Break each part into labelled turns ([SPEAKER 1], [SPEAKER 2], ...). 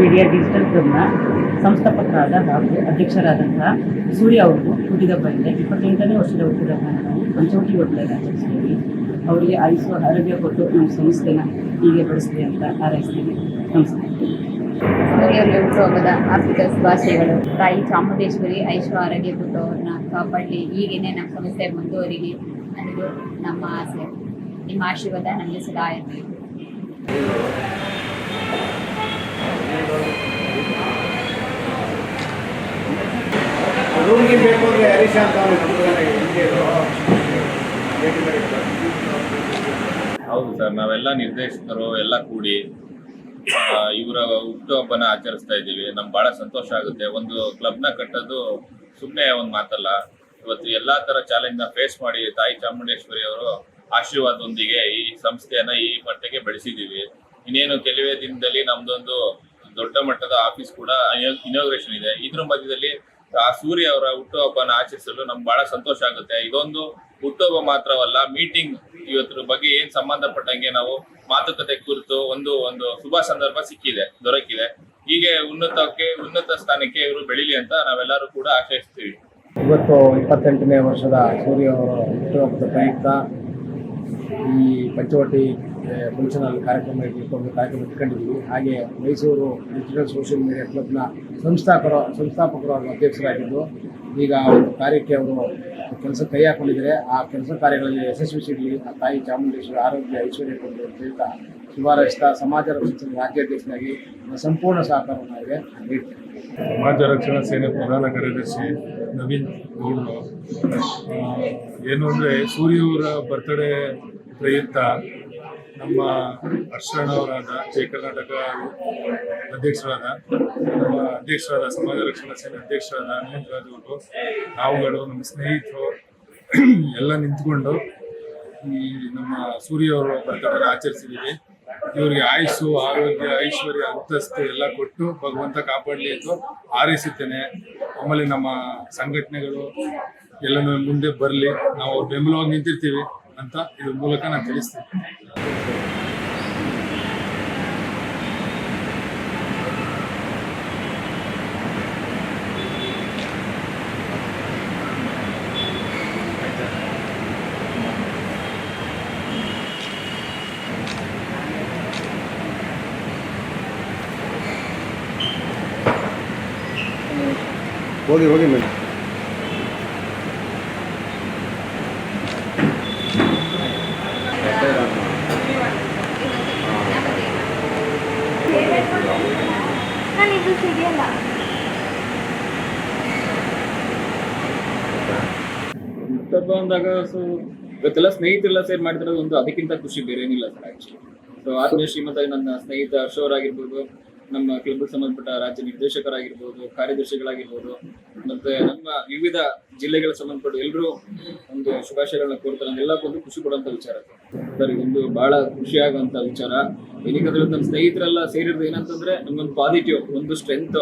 [SPEAKER 1] Media digital ಕ್ಲಬ್ನ ಸಂಸ್ಥಾಪಕರಾದ ಹಾಗೂ ಅಧ್ಯಕ್ಷರಾದಂತಹ ಸೂರ್ಯ ಅವರು ಹುಟ್ಟಿದ ಬಂದಿದೆ ಇಪ್ಪತ್ತೆಂಟನೇ ವರ್ಷದ ಹುಟ್ಟಿದಬ್ಬ ನಾವು ಪಂಚವಟಿ ಹೋಟ್ಲಲ್ಲಿ ಆಚರಿಸ್ತೀವಿ ಅವರಿಗೆ ಆಯುಷ್ಯ ಆರೋಗ್ಯ ಕೊಟ್ಟು ನಮ್ಮ ಸಂಸ್ಥೆನ ಹೀಗೆ ಬೆಳೆಸಲಿ ಅಂತ ಹಾರೈಸ್ತೀವಿ. ನಮಸ್ಕಾರ
[SPEAKER 2] ಸೂರ್ಯವ್ರಿಗೆ ಹುಟ್ಟುಹಬ್ಬದ ಆರ್ಥಿಕ ಶುಭಾಶಯಗಳು. ತಾಯಿ ಚಾಮುಂಡೇಶ್ವರಿ ಐಶ್ವ ಆರೋಗ್ಯ ಕೊಟ್ಟು ಅವ್ರನ್ನ ಕಾಪಾಡಲಿ. ಈಗೇನೆ ನಮ್ಮ ಸಂಸ್ಥೆ ಮುಂದುವರಿಲಿ ಅನ್ನೋದು ನಮ್ಮ ಆಸೆ. ನಿಮ್ಮ ಆಶೀರ್ವಾದ ನಮಗೆ ಸದಾ ಇರಲಿ
[SPEAKER 3] ರೂಮ್ಗೆ ಬೇಕು ಅಂದರೆ ಹರೀಶ್ ಅಂತ.
[SPEAKER 4] ಹೌದು ಸರ್ ನಾವೆಲ್ಲ ನಿರ್ದೇಶಕರು ಎಲ್ಲ ಕೂಡಿ ಇವರ ಹುಟ್ಟುಹಬ್ಬನ ಆಚರಿಸ್ತಾ ಇದ್ದೀವಿ. ನಮ್ಗೆ ಬಹಳ ಸಂತೋಷ ಆಗುತ್ತೆ. ಒಂದು ಕ್ಲಬ್ನ ಕಟ್ಟೋದು ಸುಮ್ಮನೆ ಒಂದು ಮಾತಲ್ಲ. ಇವತ್ತು ಎಲ್ಲಾ ತರ ಚಾಲೆಂಜ್ನ ಫೇಸ್ ಮಾಡಿ ತಾಯಿ ಚಾಮುಂಡೇಶ್ವರಿ ಅವರು ಆಶೀರ್ವಾದದೊಂದಿಗೆ ಈ ಸಂಸ್ಥೆಯನ್ನ ಈ ಮಟ್ಟಕ್ಕೆ ಬೆಳೆಸಿದೀವಿ ಇನ್ನೇನು ಕೆಲವೇ ದಿನದಲ್ಲಿ ನಮ್ದೊಂದು ದೊಡ್ಡ ಮಟ್ಟದ ಆಫೀಸ್ ಕೂಡ ಇನಾಗ್ರೇಷನ್ ಇದೆ. ಇದ್ರ ಮಧ್ಯದಲ್ಲಿ ಆ ಸೂರ್ಯ ಅವರ ಹುಟ್ಟುಹಬ್ಬನ ಆಚರಿಸಲು ನಮ್ಗೆ ಬಹಳ ಸಂತೋಷ ಆಗುತ್ತೆ. ಇದೊಂದು ಹುಟ್ಟುಹಬ್ಬ ಮಾತ್ರವಲ್ಲ ಮೀಟಿಂಗ್ ಇವತ್ತರ ಬಗ್ಗೆ ಏನ್ ಸಂಬಂಧಪಟ್ಟಂಗೆ ನಾವು ಮಾತುಕತೆ ಕುರಿತು ಒಂದು ಒಂದು ಶುಭ ಸಂದರ್ಭ ಸಿಕ್ಕಿದೆ, ದೊರಕಿದೆ. ಹೀಗೆ ಉನ್ನತಕ್ಕೆ, ಉನ್ನತ ಸ್ಥಾನಕ್ಕೆ ಇವರು ಬೆಳಿಲಿ ಅಂತ ನಾವೆಲ್ಲರೂ ಕೂಡ ಆಶಯಿಸ್ತೀವಿ
[SPEAKER 3] ಇವತ್ತು ಇಪ್ಪತ್ತೆಂಟನೇ ವರ್ಷದ ಸೂರ್ಯ ಅವರ ಹುಟ್ಟುಹಬ್ಬದ ಪ್ರಯುಕ್ತ ಈ ಪಂಚವಟಿ ಫಂಕ್ಷನ್ ಅಲ್ಲಿ ಕಾರ್ಯಕ್ರಮ ಇಟ್ಕೊಂಡು ಕಾರ್ಯಕ್ರಮ ಇಟ್ಕೊಂಡಿದ್ವಿ ಹಾಗೆ ಮೈಸೂರು ಡಿಜಿಟಲ್ ಸೋಷಿಯಲ್ ಮೀಡಿಯಾ ಕ್ಲಬ್ನ ಸಂಸ್ಥಾಪಕರು ಸಂಸ್ಥಾಪಕರು ಅವರು ಅಧ್ಯಕ್ಷರಾಗಿದ್ದು, ಈಗ ಒಂದು ಕಾರ್ಯಕ್ಕೆ ಅವರು ಕೆಲಸ ಕೈ ಹಾಕೊಂಡಿದ್ದಾರೆ. ಆ ಕೆಲಸ ಕಾರ್ಯಗಳಲ್ಲಿ ಯಶಸ್ವಿ ಸಿಗಲಿ. ಆ ತಾಯಿ ಚಾಮುಂಡೇಶ್ವರಿ ಆರೋಗ್ಯ ಐಶ್ವರ್ಯ ಕೊಡಲಿ ಅಂತ ಹೇಳ್ತಾ ಶುಭಾರೈಸ್ತಾ ಸಮಾಜ ರಕ್ಷಣೆ ರಾಜ್ಯಾಧ್ಯಕ್ಷನಾಗಿ ಸಂಪೂರ್ಣ ಸಹಕಾರವನ್ನು ಅವರಿಗೆ
[SPEAKER 5] ಸಮಾಜ ರಕ್ಷಣಾ ಸೇನೆ ಪ್ರಧಾನ ಕಾರ್ಯದರ್ಶಿ ನವೀನ್ ಗೌಡ್ರು. ಏನು ಅಂದರೆ ಸೂರ್ಯವರ ಬರ್ತ್ಡೇ ಪ್ರಯುಕ್ತ ನಮ್ಮ ಹರ್ಷಣ್ಣವರಾದ ಜಯ ಕರ್ನಾಟಕ ಅಧ್ಯಕ್ಷರಾದ, ನಮ್ಮ ಅಧ್ಯಕ್ಷರಾದ, ಸಮಾಜ ರಕ್ಷಣಾ ಸೇನೆ ಅಧ್ಯಕ್ಷರಾದ ಅನಂತ್ ರಾಜ್ ಅವರು ನಾವುಗಳು ನಮ್ಮ ಸ್ನೇಹಿತರು ಎಲ್ಲ ನಿಂತ್ಕೊಂಡು ಈ ನಮ್ಮ ಸೂರ್ಯ ಅವರ ಬರ್ತಡೇ ಆಚರಿಸಿದ್ದೀವಿ. ಇವರಿಗೆ ಆಯುಸ್ಸು, ಆರೋಗ್ಯ, ಐಶ್ವರ್ಯ, ಅಂತಸ್ತು ಎಲ್ಲ ಕೊಟ್ಟು ಭಗವಂತ ಕಾಪಾಡಲಿ ಎಂದು ಹಾರೈಸುತ್ತೇನೆ. ಆಮೇಲೆ ನಮ್ಮ ಸಂಘಟನೆಗಳು ಎಲ್ಲನೂ ಮುಂದೆ ಬರಲಿ. ನಾವು ಬೆಂಬಲವಾಗಿ ನಿಂತಿರ್ತೀವಿ. ಅಂತ ಇದ್ರ ಮೂಲಕ ನಾನು ತಿಳಿಸ್ತೀನಿ
[SPEAKER 3] ಹೋಗಿ ಹೋಗಿ ಮೇಡಮ್
[SPEAKER 2] ಇದು
[SPEAKER 6] ಹುಟ್ಟುಹಬ್ಬ ಅಂದಾಗ ಸೊ ಇವತ್ತೆಲ್ಲ ಸ್ನೇಹಿತರೆಲ್ಲ ಸೇರ್ ಮಾಡಿದ್ರೆ ಒಂದು ಅದಕ್ಕಿಂತ ಖುಷಿ ಬೇರೆ ಏನಿಲ್ಲ ಸರ್ ಆಕ್ಚುಲಿ ಸೊ ಆತ್ಮೀಯ ಶ್ರೀಮಂತ ನನ್ನ ಸ್ನೇಹಿತ ಹರ್ಷವರಾಗಿರ್ಬೋದು ನಮ್ಮ ಕ್ಲಬ್ಗೆ ಸಂಬಂಧಪಟ್ಟ ರಾಜ್ಯ ನಿರ್ದೇಶಕರಾಗಿರ್ಬೋದು, ಕಾರ್ಯದರ್ಶಿಗಳಾಗಿರ್ಬೋದು, ಮತ್ತೆ ನಮ್ಮ ವಿವಿಧ ಜಿಲ್ಲೆಗಳ ಸಂಬಂಧಪಟ್ಟ ಎಲ್ಲರೂ ಒಂದು ಶುಭಾಶಯಗಳನ್ನ ಕೋರ್ತಾರೆ. ಎಲ್ಲ ಒಂದು ಖುಷಿ ಕೊಡುವಂತ ವಿಚಾರ ಸರ್ ಇದೊಂದು ಬಹಳ ಖುಷಿ ಆಗುವಂತ ವಿಚಾರ ಏನಕ್ಕೆ ನಮ್ಮ ಸ್ನೇಹಿತರೆಲ್ಲ ಸೇರಿರೋದು ಏನಂತಂದ್ರೆ ನಮ್ಗೊಂದು ಪಾಸಿಟಿವ್ ಒಂದು ಸ್ಟ್ರೆಂತ್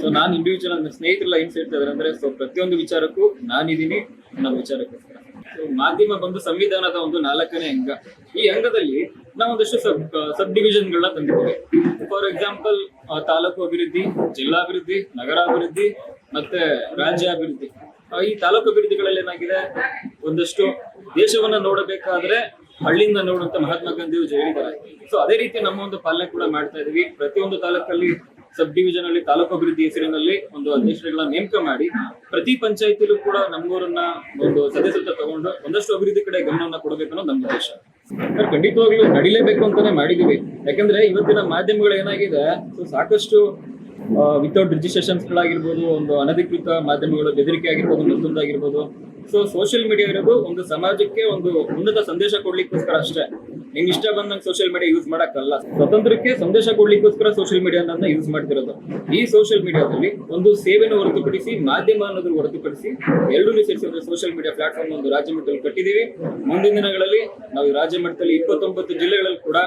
[SPEAKER 6] ಸೊ ನಾನು ಇಂಡಿವಿಜುವಲ್ ಅಂದ್ರೆ ಸ್ನೇಹಿತರೆಲ್ಲ ಏನ್ ಸೇರ್ತಾ ಇದಾರೆ ಅಂದ್ರೆ ಸೊ ಪ್ರತಿಯೊಂದು ವಿಚಾರಕ್ಕೂ ನಾನಿದ್ದೀನಿ ನಮ್ಮ ವಿಚಾರಕ್ಕೋಸ್ಕರ. ಸೊ ಮಾಧ್ಯಮ ಬಂದು ಸಂವಿಧಾನದ ಒಂದು ನಾಲ್ಕನೇ ಅಂಗ. ಈ ಅಂಗದಲ್ಲಿ ನಾವು ಒಂದಷ್ಟು ಸಬ್ ಸಬ್ ಡಿವಿಷನ್ಗಳನ್ನ ತಂದಿದ್ದೀವಿ. ಫಾರ್ ಎಕ್ಸಾಂಪಲ್ ತಾಲೂಕು ಅಭಿವೃದ್ಧಿ ಜಿಲ್ಲಾಭಿವೃದ್ಧಿ ನಗರಾಭಿವೃದ್ಧಿ ಮತ್ತೆ ರಾಜ್ಯ ಅಭಿವೃದ್ಧಿ. ಈ ತಾಲೂಕು ಅಭಿವೃದ್ಧಿಗಳಲ್ಲಿ ಏನಾಗಿದೆ? ಒಂದಷ್ಟು ದೇಶವನ್ನ ನೋಡಬೇಕಾದ್ರೆ ಹಳ್ಳಿಯಿಂದ ನೋಡುವಂತ ಮಹಾತ್ಮ ಗಾಂಧಿಯವರು ಹೇಳಿದ್ದಾರೆ ಸೊ ಅದೇ ರೀತಿ ನಮ್ಮ ಒಂದು ಪಾಲನೆ ಕೂಡ ಮಾಡ್ತಾ ಇದೀವಿ. ಪ್ರತಿಯೊಂದು ತಾಲೂಕಲ್ಲಿ ಸಬ್ ಡಿವಿಷನ್ ಅಲ್ಲಿ ತಾಲೂಕು ಅಭಿವೃದ್ಧಿ ಹೆಸರಿನಲ್ಲಿ ಒಂದು ಅಧ್ಯಕ್ಷರುಗಳನ್ನ ನೇಮಕ ಮಾಡಿ, ಪ್ರತಿ ಪಂಚಾಯತಿಲೂ ಕೂಡ ನಮ್ಮೂರನ್ನ ಒಂದು ಸದಸ್ಯತ್ವ ತಗೊಂಡು ಒಂದಷ್ಟು ಅಭಿವೃದ್ಧಿ ಕಡೆ ಗಮನವನ್ನ ಕೊಡಬೇಕು ಅನ್ನೋದು ನಮ್ಮ ಉದ್ದೇಶ. ಖಂಡಿತವಾಗ್ಲೂ ನಡಿಲೇಬೇಕು ಅಂತಾನೆ ಮಾಡಿದೀವಿ. ಯಾಕಂದ್ರೆ ಇವತ್ತಿನ ಮಾಧ್ಯಮಗಳು ಏನಾಗಿದೆ, ಸೊ ಸಾಕಷ್ಟು ವಿತೌಟ್ ರಿಜಿಸ್ಟ್ರೇಷನ್ಸ್ ಗಳಾಗಿರ್ಬೋದು ಒಂದು ಅನಧಿಕೃತ ಮಾಧ್ಯಮಗಳು ಬೆದರಿಕೆ ಆಗಿರ್ಬೋದು ಮತ್ತೊಂದಾಗಿರ್ಬೋದು ಸೊ ಸೋಷಿಯಲ್ ಮೀಡಿಯಾ ಇರೋದು ಒಂದು ಸಮಾಜಕ್ಕೆ ಒಂದು ಉನ್ನತ ಸಂದೇಶ ಕೊಡ್ಲಿಕ್ಕೋಸ್ಕರ ಅಷ್ಟೇ. ನಿಮ್ಗೆ ಇಷ್ಟ ಬಂದಂಗೆ ಸೋಷಿಯಲ್ ಮೀಡಿಯಾ ಯೂಸ್ ಮಾಡಕ್ಕಲ್ಲ. ಸ್ವತಂತ್ರಕ್ಕೆ ಸಂದೇಶ ಕೊಡ್ಲಿಕ್ಕೋಸ್ಕರ ಸೋಷಿಯಲ್ ಮೀಡಿಯಾನ ಯೂಸ್ ಮಾಡ್ತಿರೋದು. ಈ ಸೋಷಿಯಲ್ ಮೀಡಿಯಾದಲ್ಲಿ ಒಂದು ಸೇವೆಯನ್ನು ಹೊರತುಪಡಿಸಿ, ಮಾಧ್ಯಮ ಅನ್ನೋದ್ರ ಹೊರತುಪಡಿಸಿ ಎರಡೂ ಸೇರಿಸಿ ಒಂದು ಸೋಷಿಯಲ್ ಮೀಡಿಯಾ ಪ್ಲಾಟ್ಫಾರ್ಮ್ ಒಂದು ರಾಜ್ಯ ಮಟ್ಟದಲ್ಲಿ ಕಟ್ಟಿದೀವಿ ಮುಂದಿನ ದಿನಗಳಲ್ಲಿ ನಾವು ರಾಜ್ಯ ಮಟ್ಟದಲ್ಲಿ ಇಪ್ಪತ್ತೊಂಬತ್ತು ಜಿಲ್ಲೆಗಳಲ್ಲಿ ಕೂಡ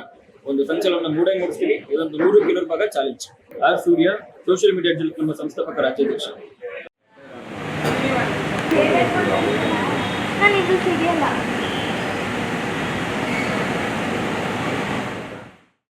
[SPEAKER 6] ಒಂದು ಸಂಚಲನ ಮೂಡೇ ಮೂಡಿಸ್ತೀವಿ. ಇದೊಂದು ನೂರು ಕಿಲೋ ಭಾಗ challenge R Surya social media ನಮ್ಮ ಸಂಸ್ಥಾಪಕ ರಾಜ್ಯಾಧ್ಯಕ್ಷ.
[SPEAKER 2] ಇದು ಸಿಗಿಯಲ್ಲ